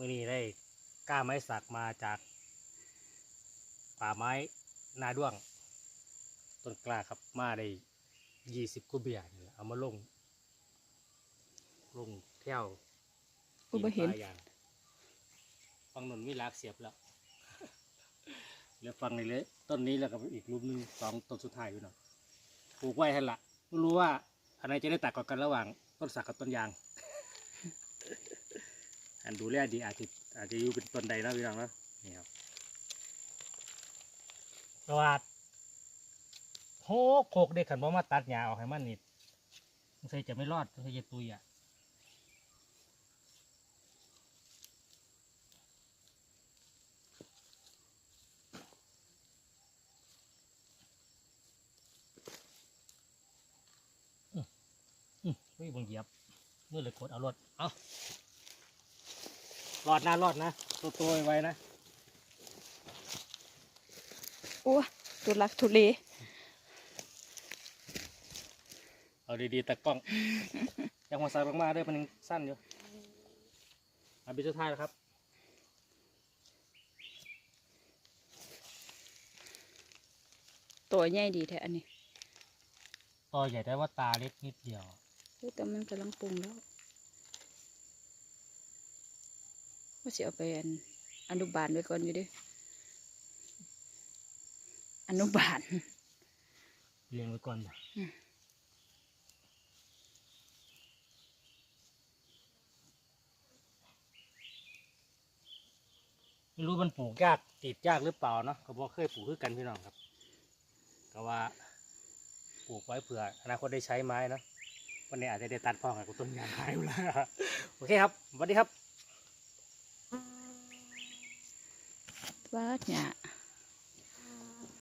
มื่อนี้ได้กล้าไม้สักมาจากป่าไม้นาด้วง ต้นกล้าครับมาได้ยี่สิบกุเบียนี่แหละเอามาลง ลงเที่ยวกูบ่เห็นปีปลายางฟังนนมีลากเสียบแล้วแล้วฟังในเลยต้นนี้แล้วก็อีกรูปหนึ่งสองต้นสุดท้ายอยู่เนาะปลูกไว้ให้ละไม่รู้ว่าอันไหนจะได้ตัดก่อนกันระหว่างต้นสักกับต้นยาง อันดูแลดีอาจจะอาจจะอยู่เป็นต้นใดแล้วพี่น้องเนาะนี่ครับสวัสดโหโคกได้ขันบ่มาตัดหญ้าออกให้มันนี่สงสัยจะไม่รอดสงสัยจะตุยอะอืมอุ้ยบังเหยียบเมื่อเลยกดเอารถเอา รอดนะรอดนะ ตัวตัวไว้นะโอ้ตุลักทุเลเอาดีๆแต่กล้อง ยังมาใส่ลงมาด้วยมันยังสั้นอยู่เอาไปสุดท้ายแล้วครับตัวใหญ่ดีแท้อันนี้ต่อใหญ่ได้ว่าตาเล็กนิดเดียวเฮ้ยแต่มันกำลังปรุงแล้ว ว่าสิเอาไปอันอนุบาลไว้ก่อนอยู่เดิอนุบาลเลี้ยงไว้ก่อนบ่อืมไม่รู้มันปลูกยากติดยากหรือเปล่าเนาะก็บอกเคยปลูกคือกันพี่น้องครับก็ว่าปลูกไว้เผื่ออนาคตได้ใช้ไม้เนาะวันนี้อาจจะได้ตัดพ่อกับต้นยางขายอยู่แล้วโอเคครับสวัสดีครับ ว่าเนี่ย